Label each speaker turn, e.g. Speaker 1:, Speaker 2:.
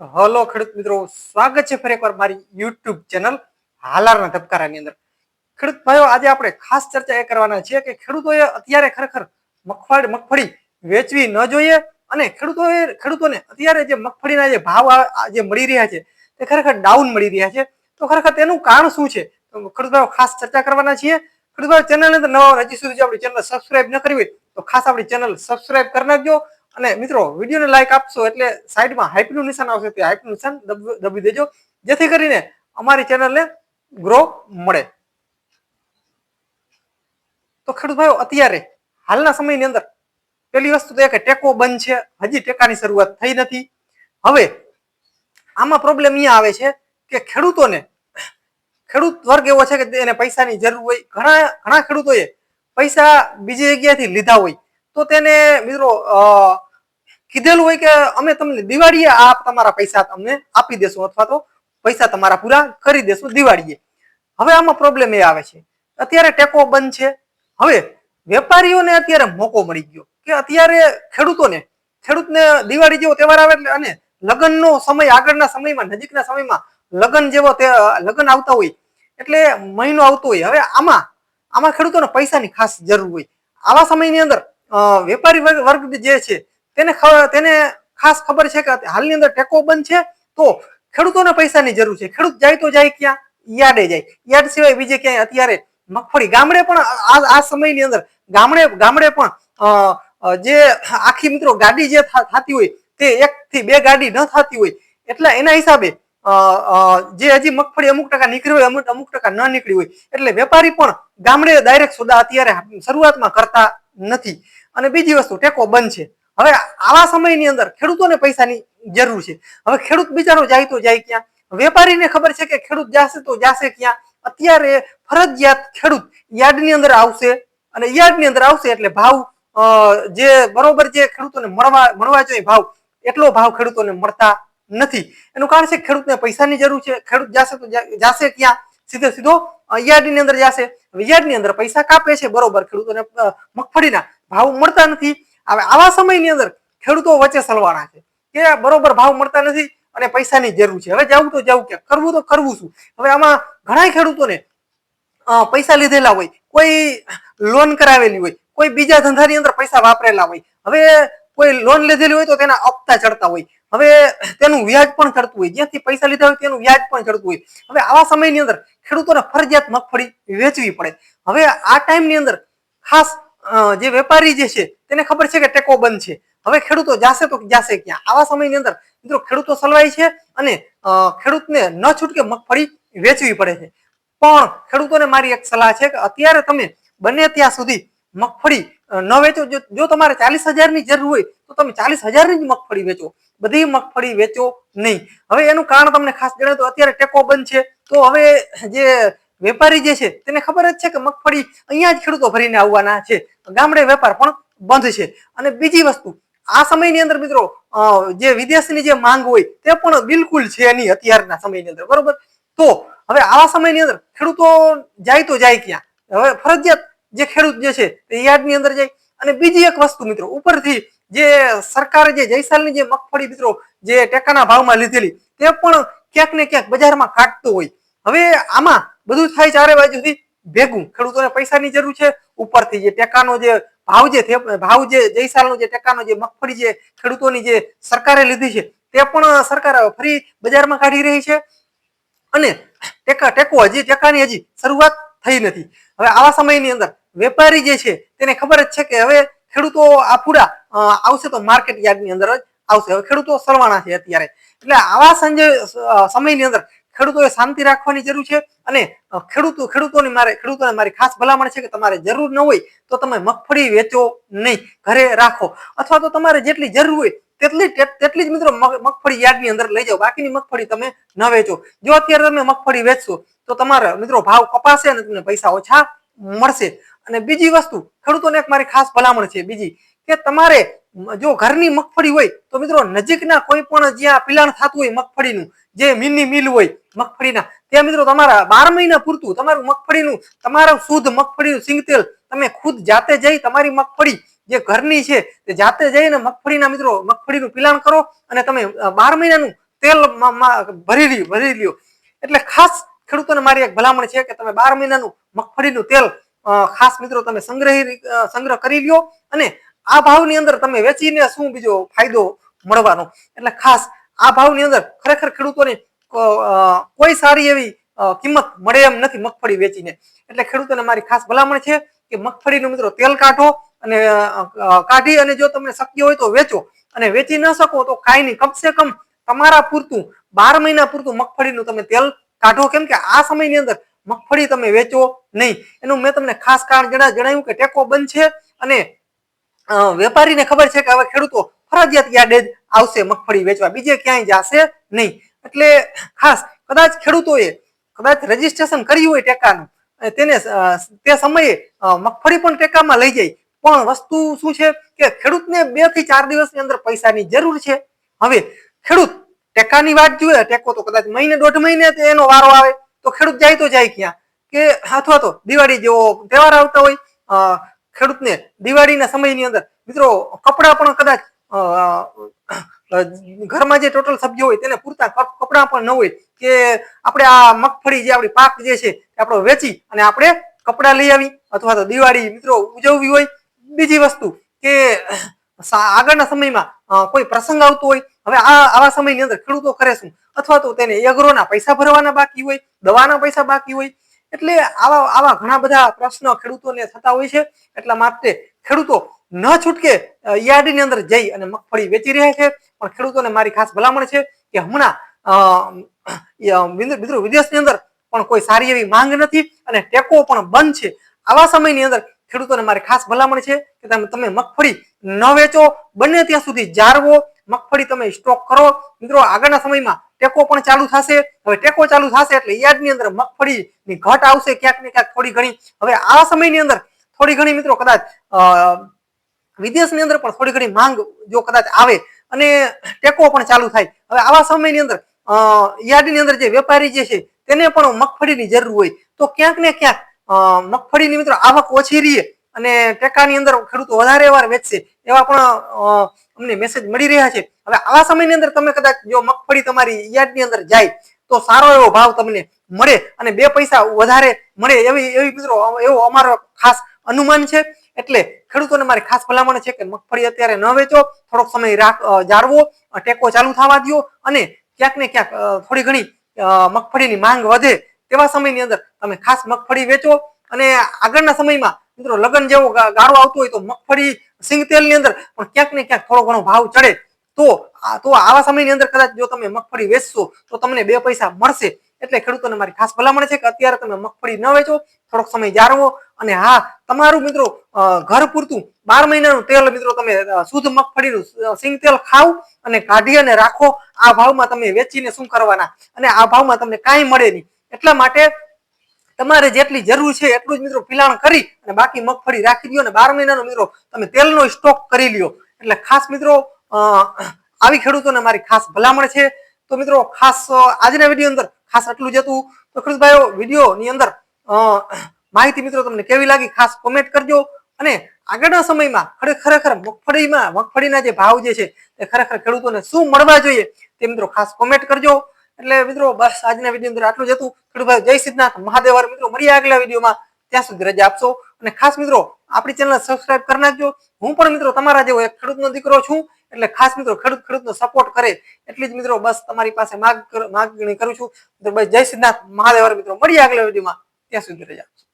Speaker 1: Hello ખેડૂત મિત્રો, સ્વાગત છે ફરી એકવાર મારી યુટ્યુબ ચેનલ હાલારના ધબકારાની અંદર. ખેડૂત ભાઈઓ, આજે આપણે ખાસ ચર્ચા એ કરવાના છીએ કે ખેડૂતોએ અત્યારે ખરેખર મગફળી મગફળી વેચવી ન જોઈએ અને ખેડૂતોએ, ખેડૂતોને અત્યારે જે મગફળીના જે ભાવ જે મળી રહ્યા છે તે ખરેખર ડાઉન મળી રહ્યા છે. તો ખરેખર તેનું કારણ શું છે? તો ખેડૂત ભાઈઓ, ખાસ ચર્ચા કરવાના છીએ. ખેડૂત ભાઈઓ ચેનલની અંદર નવા હજી સુધી આપણી ચેનલ સબસ્ક્રાઇબ ન કરવી હોય તો ખાસ આપણી ચેનલ સબસ્ક્રાઇબ કરી નાખજો. અને મિત્રો વિડીયોને લાઈક આપશો એટલે સાઈડમાં હાઇપનું નિશાન આવશે, તે હાઇપનું નિશાન દબ- દેજો. જેથી કરીને અમારી ચેનલને ગ્રો મળે. તો ખેડૂત ભાઈઓ અત્યારે હાલના સમયની અંદર પેલી વસ્તુ તો એ કે ટેકો બંધ છે. હજી ટેકાની શરૂઆત થઈ નથી. હવે આમાં પ્રોબ્લેમ અહીંયા આવે છે કે ખેડૂતોને, ખેડૂત વર્ગ એવો છે કે એને પૈસાની જરૂર હોય. ઘણા ઘણા ખેડૂતોએ પૈસા બીજી જગ્યાએથી લીધા હોય. તો તેને, મિત્રો કીધેલું હોય કે અમે તમને દિવાળીએ આ તમારા પૈસા તમને આપી દેશું અથવા તો પૈસા તમારા પૂરા કરી દેશું દિવાળીએ. હવે આમાં પ્રોબ્લેમ એ આવે છે. અત્યારે ટેકો બંધ છે. હવે વેપારીઓને અત્યારે મોકો મળી ગયો કે અત્યારે ખેડૂતોને, ખેડૂતને દિવાળી જેવો તહેવાર આવે એટલે અને લગ્નનો સમય, આગળના સમયમાં, નજીકના સમયમાં લગ્ન જેવો તે, લગ્ન આવતા હોય એટલે મહિનો આવતો હોય. હવે આમાં આમાં ખેડૂતોને પૈસાની ખાસ જરૂર હોય. આવા સમયની અંદર વેપારી વર્ગ વર્ગ જે છે તેને તેને ખાસ ખબર છે કે હાલની અંદર ટેકો બંધ છે, તો ખેડૂતોને પૈસાની જરૂર છે. ખેડૂત જાય તો જાય ક્યાં? યાર્ડે જાય. યાર્ડ સિવાય બીજે ક્યાંય અત્યારે મગફળી, ગામડે પણ આ આ સમયની અંદર ગામડે ગામડે પણ જે આખી મિત્રો ગાડી જે થતી હોય તે એક થી બે ગાડી ન થતી હોય. એટલે એના હિસાબે જે હજી મગફળી અમુક ટકા નીકળી હોય, અમુક અમુક ટકા ન નીકળી હોય. એટલે વેપારી પણ ગામડે ડાયરેક્ટ સોદા અત્યારે શરૂઆતમાં કરતા નથી. અને બીજી વસ્તુ, ટેકો બંધ છે. હવે આવા સમયની અંદર ખેડૂતોને પૈસાની જરૂર છે. હવે ખેડૂત બિચારો જાય તો જાય ક્યાં? વેપારીને ખબર છે કે ખેડૂત જાશે તો જાશે ક્યાં? અત્યારે ફરજિયાત ખેડૂત યાર્ડની અંદર આવશે અને યાર્ડની અંદર આવશે એટલે ભાવ જે બરોબર જે ખેડૂતોને મળવા મળવા જોઈએ ભાવ, એટલો ભાવ ખેડૂતોને મળતા નથી. એનું કારણ છે ખેડૂતને પૈસાની જરૂર છે. ખેડૂત જાશે તો જાશે ક્યાં? સીધે સીધો યાર્ડની અંદર જાશે. યાર્ડની અંદર પૈસા કાપે છે બરોબર ખેડૂતોને મગફળીના. ભાવ મળતા નથી. હવે આવા સમયની અંદર ખેડૂતો વચ્ચે સલવાણા છે. કે બરોબર ભાવ મળતા નથી અને પૈસાની જરૂર છે. હવે જવું તો જવું કે કરવું તો કરવું શું હવે આમાં ઘણા ખેડૂતોને પૈસા લીધેલા હોય, કોઈ લોન કરાવેલી હોય, કોઈ બીજા ધંધાની અંદર પૈસા વાપરેલા હોય. હવે કોઈ લોન લીધેલી હોય તો તેના હપ્તા ચડતા હોય. હવે તેનું વ્યાજ પણ ચડતું હોય. જ્યાંથી પૈસા લીધા હોય તેનું વ્યાજ પણ ચડતું હોય. હવે આવા સમયની અંદર ખેડૂતોને ફરજિયાત મગફળી વેચવી પડે. હવે આ ટાઈમની અંદર ખાસ જે વેપારી જે છે, તેને ખબર છે કે ટેકો બંધ છે? હવે ખેડૂતો જાશે તો જાશે ક્યાં? આવા સમયની અંદર, મિત્રો, ખેડૂતો સલવાય છે અને ખેડૂતને ન છૂટકે મગફળી વેચવી પડે છે. પણ ખેડૂતોને મારી એક સલાહ છે કે અત્યારે તમે બને ત્યાં સુધી મગફળી ન વેચો. જો તમારે ચાલીસ હજારની જરૂર હોય, તો તમે ચાલીસ હજારની જ મગફળી વેચો. બધી મગફળી વેચો નહીં. હવે એનું કારણ તમને ખાસ જણાવે તો અત્યારે ટેકો બંધ છે. તો હવે જે વેપારી જે છે, તેને ખબર જ છે કે મગફળી અહીંયા જ ખેડૂતો ભરીને આવવાના છે. ગામડે વેપાર પણ બંધ છે. અને બીજી વસ્તુ, આ સમયની અંદર મિત્રો જે વિદેશની જે માંગ હોય તે પણ બિલકુલ છે નહીં અત્યારના સમયની અંદર, બરોબર? તો હવે આવા સમયની અંદર ખેડૂતો જાય તો જાય ક્યાં? હવે ફરજિયાત જે ખેડૂત જે છે તે યાર્ડની અંદર જાય. અને બીજી એક વસ્તુ મિત્રો, ઉપરથી જે સરકારે જે જયસાલની જે મગફળી મિત્રો, જે ટેકાના ભાવમાં લીધેલી, તે પણ ક્યાંક ને ક્યાંક બજારમાં કાઢતો હોય. હવે આમાં બધું થાય ચારે બાજુથી ભેગું. ખેડૂતોને પૈસાની જરૂર છે, ઉપરથી જે ટેકાનો જે ભાવ જે ભાવ જે જયસાલનો જે ટેકાનો જે મગફળી જે ખેડૂતોની જે સરકારે લીધી છે, તે પણ સરકાર ફરી બજારમાં કાઢી રહી છે. અને ટેકા, ટેકો હજી, ટેકાની હજી શરૂઆત થઈ નથી. હવે આવા સમયની અંદર વેપારી જે છે, તેને ખબર જ છે કે હવે ખેડૂતો આ પૂરા આવશે તો માર્કેટ યાર્ડની અંદર જ આવશે. હવે ખેડૂતો સરવાણા છે અત્યારે. એટલે આવા સંજય સમયની અંદર ખેડૂતોએ શાંતિ રાખવાની જરૂર છે અને ખેડૂતો, ખેડૂતોની મારે, ખેડૂતોને મારી ખાસ ભલામણ છે કે તમારે જરૂર ન હોય તો તમે મગફળી વેચો નહીં, ઘરે રાખો. અથવા તો તમારે જેટલી જરૂર હોય તેટલી તેટલી જ મિત્રો મગ- મગફળી યાર્ડની અંદર લઈ જાઓ. બાકીની મગફળી તમે ન વેચો. જો અત્યારે તમે મગફળી વેચશો, તો તમારા મિત્રો ભાવ કપાશે અને તમને પૈસા ઓછા મળશે. અને બીજી વસ્તુ, ખેડૂતોને એક મારી ખાસ ભલામણ છે બીજી, કે તમારે જો ઘરની મગફળી હોય, તો મિત્રો નજીકના કોઈ પણ જ્યાં પિલાણ થતું હોય મગફળીનું, જે મિની મિલ હોય મગફળીના, ત્યાં મિત્રો તમારા બાર મહિના પૂરતું તમારું મગફળીનું, તમારું શુદ્ધ મગફળીનું સિંગતેલ તમે ખુદ જાતે જઈ તમારી મગફળી જે ઘરની છે તે જાતે જઈને મગફળીના મિત્રો મગફળીનું પિલાણ કરો અને તમે બાર મહિનાનું તેલ ભરી લ્યો ભરી લ્યો. એટલે ખાસ ખેડૂતોને મારી એક ભલામણ છે કે તમે બાર મહિનાનું મગફળીનું તેલ ખાસ મિત્રો તમે સંગ્રહી સંગ્રહ કરી લ્યો અને આ ભાવની અંદર તમે વેચીને શું બીજો ફાયદો મળવાનો? એટલે ખાસ આ ભાવની અંદર ખરેખર ખેડૂતોને કોઈ સારી એવી કિંમત મળે એમ નથી મગફળી વેચીને. એટલે ખેડૂતોને મારી ખાસ ભલામણ છે કે મગફળીનું મિત્રો તેલ કાઢો અને કાઢી અને જો તમને શક્ય હોય તો વેચો. અને વેચી ન શકો તો કાંઈ નહીં. કમસે કમ તમારા પૂરતું, બાર મહિના પૂરતું મગફળીનું તમે તેલ કાઢો. કેમ કે આ સમયની અંદર મગફળી તમે વેચો નહીં. એનું મેં તમને ખાસ કારણ જણા- જણાવ્યું કે ટેકો બંધ છે અને વેપારીને ખબર છે કે હવે ખેડૂતો ફરજિયાત યાર્ડે આવશે મગફળી વેચવા. બીજે ક્યાંય જશે નહીં. એટલે ખાસ કદાચ ખેડૂતોએ કદાચ રજીસ્ટ્રેશન કર્યું હોય ટેકાનું તેને તે સમયે મગફળી પણ ટેકામાં લઈ જાય. પણ વસ્તુ શું છે કે ખેડૂતને બેથી ચાર દિવસની અંદર પૈસાની જરૂર છે. હવે ખેડૂત ટેકાની વાટ જોઈએ, ટેકો તો કદાચ મહિને, દોઢ મહિને એનો વારો આવે, તો ખેડૂત જાય તો જાય ક્યાં? કે અથવા તો દિવાળી જેવો તહેવાર આવતા હોય ખેડૂતને દિવાળીના સમયની અંદર, મિત્રો, કપડાં પણ કદાચ ઘરમાં જે ટોટલ સબ્જી હોય તેને પૂરતા કપ- કપડાં પણ ન હોય કે આપણે આ મગફળી જે આપણી પાક જે છે આપણો વેચી અને આપણે કપડાં લઈ આવી અથવા તો દિવાળી, મિત્રો, ઉજવવી હોય. બીજી વસ્તુ કે આગળના સમયમાં કોઈ પ્રસંગ આવતો હોય, હવે આ, આવા સમયની અંદર ખેડૂતો કરે શું? અથવા તો તેને એગ્રોના પૈસા ભરવાના બાકી હોય, દવાના પૈસા બાકી હોય એટલે આવા આવા ઘણા બધા પ્રશ્નો ખેડૂતોને થતા હોય છે. એટલા માટે ખેડૂતો ન છૂટકે યાર્ડની અંદર જઈ અને મગફળી વેચી રહ્યા છે. પણ ખેડૂતોને મારી ખાસ ભલામણ છે કે હમણાં મિત્રો વિદેશની અંદર પણ કોઈ સારી એવી માંગ નથી અને ટેકો પણ બંધ છે. આવા સમયની અંદર ખેડૂતોને મારી ખાસ ભલામણ છે કે તમે તમે મગફળી ન વેચો, બને ત્યાં સુધી જાળવો. મગફળી તમે સ્ટોક કરો. મિત્રો, આગળના સમયમાં ટેકો પણ ચાલુ થશે. હવે ટેકો ચાલુ થશે એટલે યાર્ડની અંદર મગફળીની ઘટ આવશે ક્યાંક ને ક્યાંક થોડી ઘણી. હવે આ સમયની અંદર થોડી ઘણી મિત્રો કદાચ વિદેશની અંદર પણ થોડી ઘણી માંગ જો કદાચ આવે અને ટેકો પણ ચાલુ થાય. હવે આવા સમયની અંદર યાર્ડની અંદર જે વેપારી જે છે તેને પણ મગફળીની જરૂર હોય. તો ક્યાંક ને ક્યાંક મગફળીની મિત્રો આવક ઓછી રહીએ અને ટેકાની અંદર ખેડૂતો વધારે વાર વેચશે. એવા પણ અમને મેસેજ મળી રહ્યા છે. હવે આવા સમયની અંદર તમે કદાચ જો મગફળી તમારી યાર્ડની અંદર જાય, તો સારો એવો ભાવ તમને મળે અને બે પૈસા વધારે મળે એવી એવી મિત્રો, એવો અમારો ખાસ અનુમાન છે. એટલે ખેડૂતોને મારી ખાસ ભલામણ છે કે મગફળી અત્યારે ન વેચો, થોડોક સમય રાખ જાળવો ટેકો ચાલુ થવા દો અને ક્યાંક ને ક્યાંક થોડી ઘણી મગફળીની માંગ વધે તેવા સમયની અંદર તમે ખાસ મગફળી વેચો અને આગળના સમયમાં મિત્રો, લગ્ન જેવો ગાળો આવતો હોય તો મગફળી સિંગ તેલની અંદર પણ ક્યાંક ને ક્યાંક થોડો ઘણો ભાવ ચડે. તો તો આવા સમયની અંદર કદાચ જો તમે મગફળી વેચશો, તો તમને બે પૈસા મળશે. એટલે ખેડૂતોને મારી ખાસ ભલામણ છે કે અત્યારે તમે મગફળી ન વેચો, થોડોક સમય જાળવો. અને હા, તમારું મિત્રો ઘર પૂરતું, બાર મહિનાનું તેલ મિત્રો તમે શુદ્ધ મગફળીનું સિંગ તેલ ખાવ અને કાઢી અને રાખો. આ ભાવમાં તમે વેચીને શું કરવાના? અને આ ભાવમાં તમને કાંઈ મળે નહીં. એટલા માટે તમારે જેટલી જરૂર છે એટલું જ મિત્રો પિલાણ કરી અને બાકી મગફળી રાખી દો અને બાર મહિનાનો મિત્રો તમે તેલનો સ્ટોક કરી લ્યો. એટલે ખાસ મિત્રો આવી ખેડૂતોને મારી ખાસ ભલામણ છે. તો મિત્રો, ખાસ આજના વીડિયો અંદર ખાસ આટલું જ હતું. તો ખેડૂતભાઈઓ વિડીયોની અંદર માહિતી મિત્રો તમને કેવી લાગી ખાસ કોમેન્ટ કરજો. અને આગળના સમયમાં ખરે- ખરેખર મગફળીમાં, મગફળીના જે ભાવ જે છે એ ખરેખર ખેડૂતોને શું મળવા જોઈએ તે મિત્રો ખાસ કોમેન્ટ કરજો. એટલે મિત્રો, બસ આજના વીડિયો અંદર આટલું જ હતું. ખેડૂતભાઈ, જય સિદ્ધનાથ. મહાદેવ મિત્રો, મળીએ આગલા વિડીયોમાં ત્યાં સુધી રજા આપશો. અને ખાસ મિત્રો, આપણી ચેનલ સબસ્ક્રાઇબ કરી નાખજો. હું પણ મિત્રો તમારા જેવો એક ખેડૂતનો દીકરો છું. એટલે ખાસ મિત્રો, ખેડૂત ખેડૂતનો સપોર્ટ કરે. એટલી જ મિત્રો, બસ તમારી પાસે માગ માગણી કરું છું. બસ જય સિદ્ધનાથ. મહાદેવ મિત્રો, મળીએ આગલા વિડીયોમાં ત્યાં સુધી રજા આપશો.